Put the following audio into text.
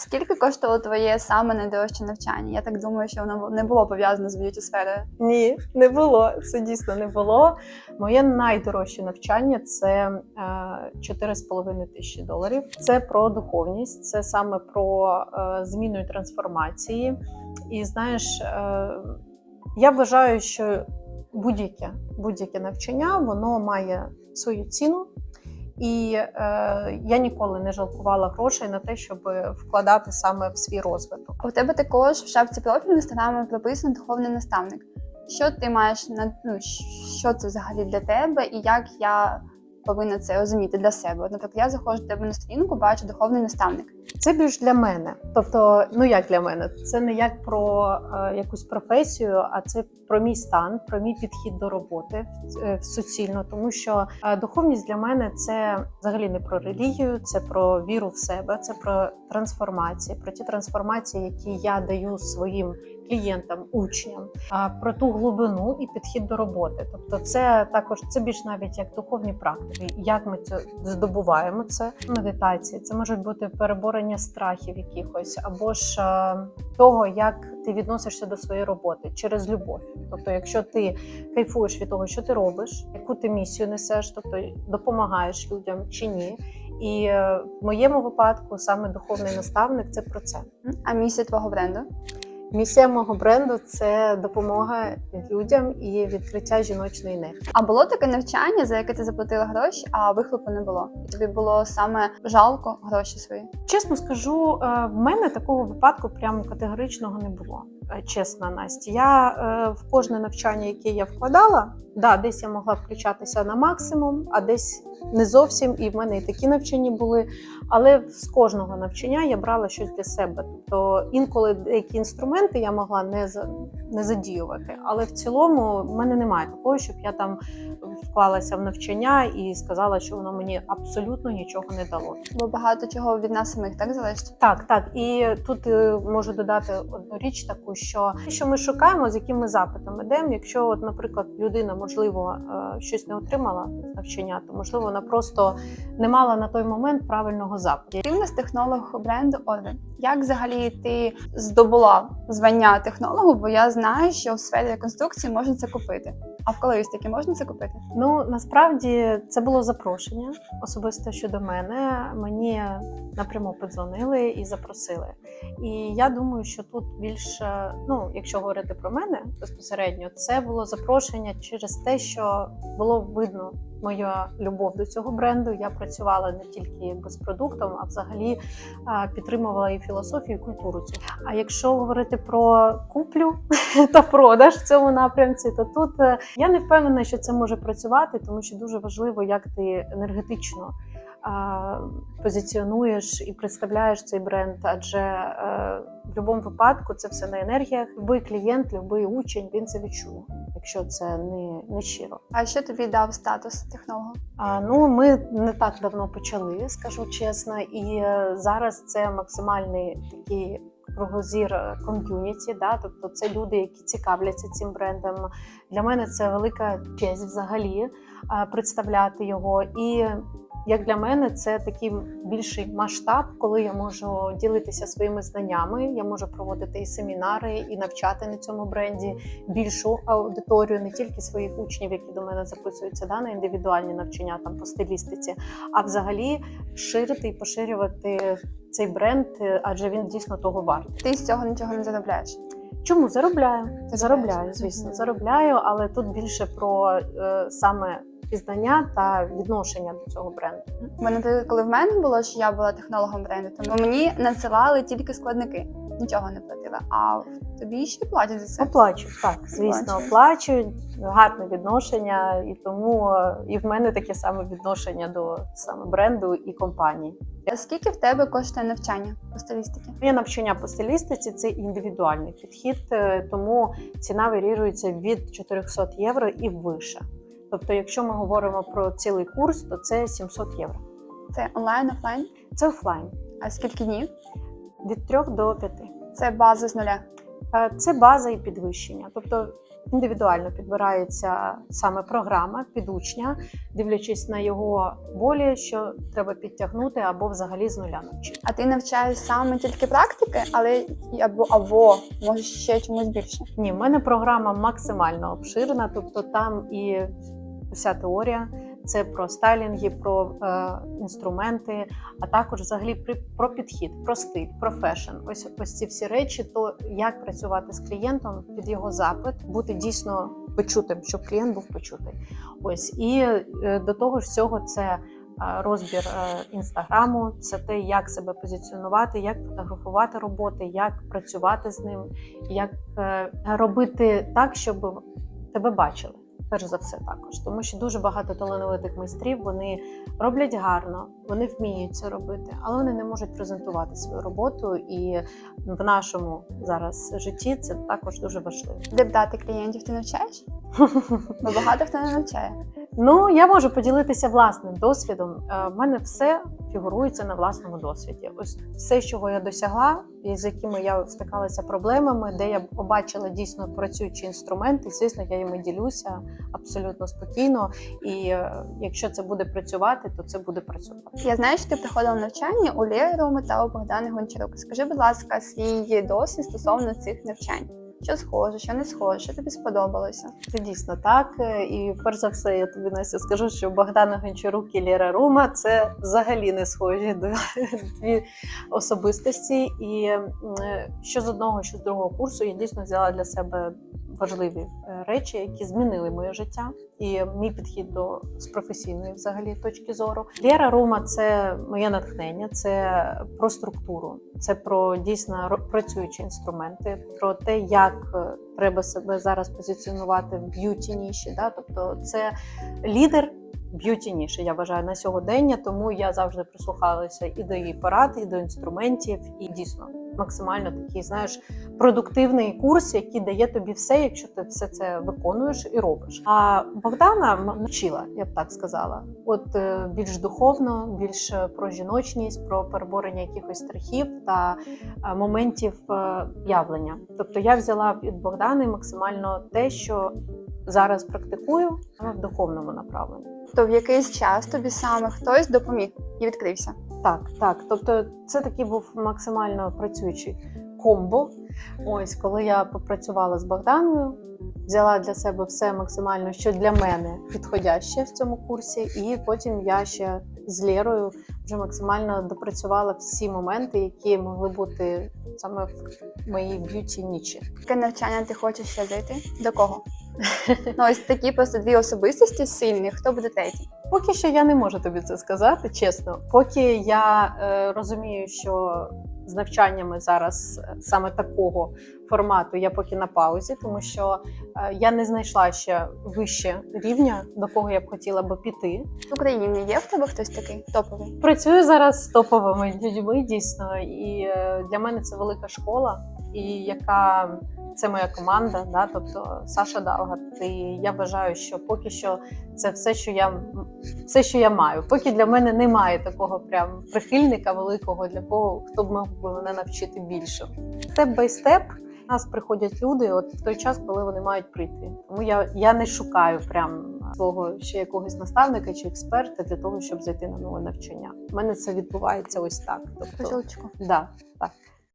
Скільки коштувало твоє саме найдорожче навчання? Я так думаю, що воно не було пов'язано з б'юті сферою. Ні, не було. Це дійсно не було. Моє найдорожче навчання це е, 4,5 тисячі доларів. Це про духовність, це саме про е, зміну і трансформації. І знаєш, е, я вважаю, що будь-яке будь-яке навчання воно має свою ціну. І е, я ніколи не жалкувала грошей на те, щоб вкладати саме в свій розвиток. У тебе також в шапці профілю інстаграмі прописано духовний наставник. Що ти маєш на ну що це взагалі для тебе, і як я повинна це розуміти для себе? Наприклад, я заходжу до тебе на сторінку, бачу духовний наставник. Це більш для мене. Тобто, ну як для мене, це не як про е, якусь професію, а це про мій стан, про мій підхід до роботи е, суцільно. Тому що е, духовність для мене це взагалі не про релігію, це про віру в себе, це про трансформації, про ті трансформації, які я даю своїм клієнтам, учням, а про ту глибину і підхід до роботи. Тобто, це також це більш навіть як духовні практики. Як ми це здобуваємо це медитації, це можуть бути переборення страхів якихось, або ж е, того, як ти відносишся до своєї роботи через любов. Тобто, якщо ти кайфуєш від того, що ти робиш, яку ти місію несеш, тобто допомагаєш людям чи ні. І е, в моєму випадку саме духовний наставник це про це. А місія твого бренду? Місія мого бренду це допомога людям і відкриття жіночної нехи. А було таке навчання, за яке ти заплатила гроші, а вихлопу не було. І тобі було саме жалко гроші свої. Чесно скажу, е, в мене такого випадку прямо категоричного не було. Е, Чесна Настя. Я е, в кожне навчання, яке я вкладала, да, десь я могла включатися на максимум, а десь не зовсім. І в мене і такі навчання були. Але з кожного навчання я брала щось для себе. Тобто інколи деякі інструменти я могла не не задіювати. Але в цілому в мене немає такого, щоб я там вклалася в навчання і сказала, що воно мені абсолютно нічого не дало. Бо багато чого від нас самих так залежить. Так, так. І тут е, можу додати одну річ таку, що що ми шукаємо, з яким ми запитом ідемо. Якщо, от, наприклад, людина можливо е, щось не отримала з навчання, то можливо вона просто не мала на той момент правильного запиту. Ти в нас технолог бренду Орвен. Як взагалі ти здобула звання технологу? Бо я знаю, що в сфері реконструкції можна це купити. А в колористики можна це купити? Ну насправді це було запрошення особисто щодо мене. Мені напряму подзвонили і запросили. І я думаю, що тут більше, ну якщо говорити про мене безпосередньо, це було запрошення через те, що було видно. Моя любов до цього бренду. Я працювала не тільки якби з продуктом, а взагалі підтримувала і філософію, і культуру. цю. А якщо говорити про куплю та продаж в цьому напрямці, то тут е, я не впевнена, що це може працювати, тому що дуже важливо, як ти енергетично позиціонуєш і представляєш цей бренд. Адже е, в будь-якому випадку це все на енергіях. Любий клієнт, любий учень він це відчує, якщо це не, не щиро. А що тобі дав статус технолога? А, ну, ми не так давно почали, скажу чесно, і е, зараз це максимальний такий кругозір е, ком'юніті. Да? Тобто це люди, які цікавляться цим брендом. Для мене це велика честь взагалі представляти його. І як для мене, це такий більший масштаб, коли я можу ділитися своїми знаннями. Я можу проводити і семінари, і навчати на цьому бренді більшу аудиторію, не тільки своїх учнів, які до мене записуються да, на індивідуальні навчання там по стилістиці, а взагалі ширити і поширювати цей бренд, адже він дійсно того вартий. Ти з цього нічого не заробляєш. Чому заробляю? Ти Заробляю, звісно, звісно, мгм. заробляю, але тут більше про е, саме пізнання та відношення до цього бренду. У мене коли в мене було, що я була технологом бренду, тому мені надсилали тільки складники, нічого не платила. А тобі ще платять за це. Оплачу, так, звісно, оплачу. Гарне відношення, і тому і в мене таке саме відношення до саме бренду і компанії. А Скільки в тебе коштує навчання по стилістиці? Моє навчання по стилістиці це індивідуальний підхід, е, тому ціна варіюється від 400 євро і вище. Тобто, якщо ми говоримо про цілий курс, то це 700 євро. Це онлайн, офлайн? Це офлайн А скільки днів? Від 3 до 5. Це база з нуля. Е, Це база і підвищення, тобто індивідуально підбирається саме програма під учня, дивлячись на його болі, що треба підтягнути або взагалі з нуля навчити. А ти навчаєш саме тільки практики, але або або може ще чомусь більше. Ні, в мене програма максимально обширна, тобто там і вся теорія. Це про стайлінги, про е, інструменти, а також взагалі при, про підхід, про стиль, про фешн. Ось ось ці всі речі, то як працювати з клієнтом під його запит, бути дійсно почутим, щоб клієнт був почутий. Ось і е, до того ж всього, це е, розбір е, інстаграму, це те, як себе позиціонувати, як фотографувати роботи, як працювати з ним, як е, робити так, щоб тебе бачили. Перш за все, також, тому що дуже багато талановитих майстрів вони роблять гарно, вони вміють це робити, але вони не можуть презентувати свою роботу. І в нашому зараз житті це також дуже важливо. Де б дати клієнтів ти навчаєш? Бо багато хто не навчає. Ну, я можу поділитися власним досвідом. Е, В мене все фігурується на власному досвіді. Ось все, чого я досягла, і з якими я стикалася проблемами, де я побачила дійсно працюючі інструменти. Звісно, я їми ділюся абсолютно спокійно. І е, якщо це буде працювати, то це буде працювати. Я знаю, що ти проходила навчання у Роми та у Богдани Гончарук. Скажи, будь ласка, свій досвід стосовно цих навчань. Що схоже, що не схоже, що тобі сподобалося? Це дійсно так. І перш за все, я тобі Настя, скажу, що Богдана Гончарук і Лєра Рума це взагалі не схожі дві особистості. І е, що з одного, що з другого курсу я дійсно взяла для себе важливі е, речі, які змінили моє життя і мій підхід до з професійної взагалі точки зору. Лєра Рума це моє натхнення, це про структуру, це про дійсно працюючі інструменти, про те, як е, треба себе зараз позиціонувати в б'юті ніші. Да? Тобто це лідер б'юті ніші, я вважаю на сьогодення, тому я завжди прислухалася і до її порад, і до інструментів, і дійсно максимально такий, знаєш, продуктивний курс, який дає тобі все, якщо ти все це виконуєш і робиш. А Богдана навчила, я б так сказала, от е, більш духовно, більш е, про жіночність, про переборення якихось страхів та е, моментів явлення. Тобто я взяла від Богдани максимально те, що зараз практикую в духовному направленні. То в якийсь час тобі саме хтось допоміг і відкрився. Так, так. Тобто, це такий був максимально працюючий комбо. Ось коли я попрацювала з Богданою, взяла для себе все максимально, що для мене підходяще в цьому курсі, і потім я ще з Лєрою вже максимально допрацювала всі моменти, які могли бути саме в моїй б'юті нічі. Яке навчання ти хочеш ще зайти? До кого? Ну, ось такі просто дві особистості сильні. Хто буде третій? Поки що я не можу тобі це сказати, чесно. Поки я е, розумію, що з навчаннями зараз е, саме такого формату я поки на паузі, тому що е, я не знайшла ще вище рівня, до кого я б хотіла би піти. В Україні є в тебе хтось такий топовий? Працюю зараз з топовими людьми дійсно, і е, для мене це велика школа, і яка це моя команда, да, тобто Саша Далгат. І я вважаю, що поки що це все, що я все, що я маю. Поки для мене немає такого прям прихильника великого, для кого хто б мог би мене навчити більше. Степ бай степ. Нас приходять люди, от в той час, коли вони мають прийти. Тому я, я не шукаю прям свого ще якогось наставника чи експерта для того, щоб зайти на нове навчання. У мене це відбувається ось так. Тобто, щелчку. да, так.